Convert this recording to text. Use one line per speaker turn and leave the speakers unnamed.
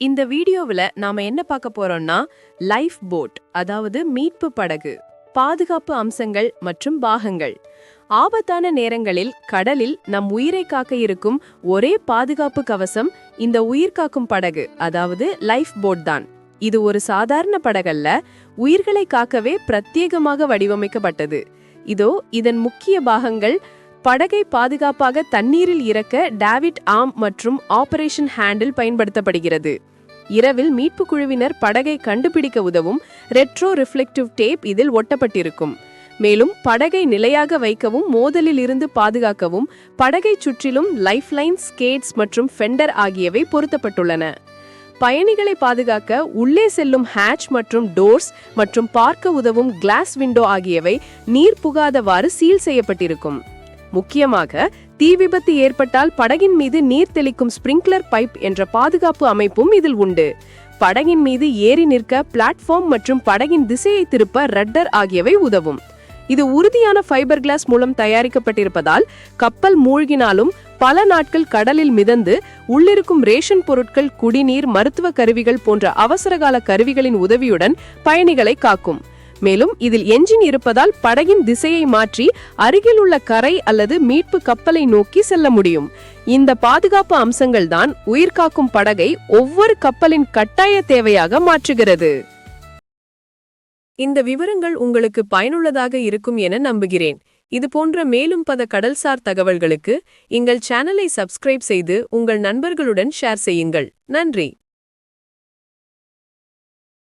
இந்த வீடியோவுல நாம என்ன பார்க்க போறோம்னா லைஃப் போட் அதாவது மீட்பு படகு பாதுகாப்பு அம்சங்கள் மற்றும் பாகங்கள். ஆபத்தான நேரங்களில் கடலில் நம் உயிரை காக்க இருக்கும் ஒரே பாதுகாப்பு கவசம் இந்த உயிர் காக்கும் படகு அதாவது லைஃப் போட் தான். இது ஒரு சாதாரண படகல்ல உயிர்களை காக்கவே பிரத்யேகமாக வடிவமைக்கப்பட்டது. இதோ இதன் முக்கிய பாகங்கள் படகை பாதுகாப்பாக தண்ணீரில் இறக்க டேவிட் ஆம் மற்றும் ஆபரேஷன் ஹேண்டில் பயன்படுத்தப்படுகிறது. இரவில் மீட்பு குழுவினர் படகை கண்டுபிடிக்க உதவும் ரெட்ரோ ரிஃப்ளெக்டிவ் டேப் இதில் ஒட்டப்பட்டிருக்கும். மேலும் படகை நிலையாக வைக்கவும் மோதலில் இருந்து பாதுகாக்கவும் படகை சுற்றிலும் லைஃப்லைன் ஸ்கேட்ஸ் மற்றும் ஃபெண்டர் ஆகியவை பொருத்தப்பட்டுள்ளன. பயணிகளை பாதுகாக்க உள்ளே செல்லும் ஹேட்ச் மற்றும் டோர்ஸ் மற்றும் பார்க்க உதவும் கிளாஸ் விண்டோ ஆகியவை நீர் புகாதவாறு சீல் செய்யப்பட்டிருக்கும். முக்கியமாக தீ விபத்து ஏற்பட்டால் படகின் மீது நீர் தெளிக்கும் ஸ்பிரிங்க்லர் பைப் என்ற பாதுகாப்பு அமைப்பும் இதில் உண்டு. படகின் மீது ஏறி நிற்க பிளாட்ஃபார்ம் மற்றும் படகின் திசையை திருப்ப ரட்டர் ஆகியவை உதவும். இது உறுதியான ஃபைபர் கிளாஸ் மூலம் தயாரிக்கப்பட்டிருப்பதால் கப்பல் மூழ்கினாலும் பல நாட்கள் கடலில் மிதந்து உள்ளிருக்கும் ரேஷன் பொருட்கள் குடிநீர் மருத்துவ கருவிகள் போன்ற அவசரகால கருவிகளின் உதவியுடன் பயணிகளை காக்கும். மேலும் இதில் என்ஜின் இருப்பதால் படகின் திசையை மாற்றி அருகில் உள்ள கரை அல்லது மீட்பு கப்பலை நோக்கி செல்ல முடியும். இந்த பாதுகாப்பு அம்சங்கள் தான் உயிர்காக்கும் படகை ஒவ்வொரு கப்பலின் கட்டாய தேவையாக மாற்றுகிறது. இந்த விவரங்கள் உங்களுக்கு பயனுள்ளதாக இருக்கும் என நம்புகிறேன். இது போன்ற மேலும் பல கடல்சார் தகவல்களுக்கு எங்கள் சேனலை சப்ஸ்கிரைப் செய்து உங்கள் நண்பர்களுடன் ஷேர் செய்யுங்கள். நன்றி!